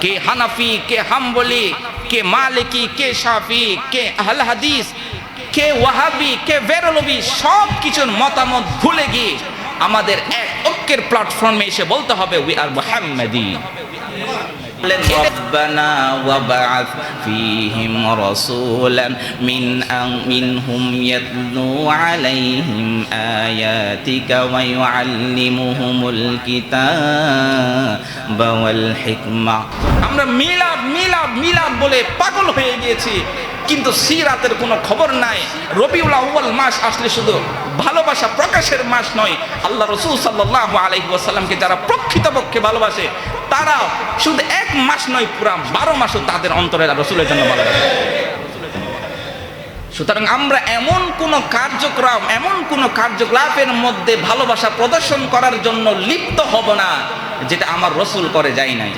কে হানাফি কে হাম্বলি কে মালিকি কে শাফি কে আহল হাদিস কে ওয়াহাবি কে বেরলবি সব কিছুর মতামত ভুলে গিয়ে আমাদের এক ঐক্যের প্ল্যাটফর্মে এসে বলতে হবে উই আর মুহাম্মাদি ربنا وبعث فيهم رسولا من أن- منهم يتلو عليهم آياتك ويعلمهم الكتاب والحكمة আমরা মিলাদ মিলাদ মিলাদ বলে পাগল হয়ে গিয়েছি কিন্তু সিরাতের কোনো খবর নাই রবিউল আউ্বাল মাস আসলে শুধু ভালোবাসা প্রকাশের মাস নয় আল্লাহ রসুল সাল্লাহ আলহি ওয়াসাল্লামকে যারা প্রকৃতপক্ষে ভালোবাসে তারা শুধু এক মাস নয়, পুরা বারো মাসও তাদের অন্তরে রসুলের জন্য ভালোবাসে সুতরাং আমরা এমন কোন কার্যক্রম, এমন কোন কার্যকলাপের মধ্যে ভালোবাসা প্রদর্শন করার জন্য লিপ্ত হব না, যেটা আমার রসুল করে যায় নাই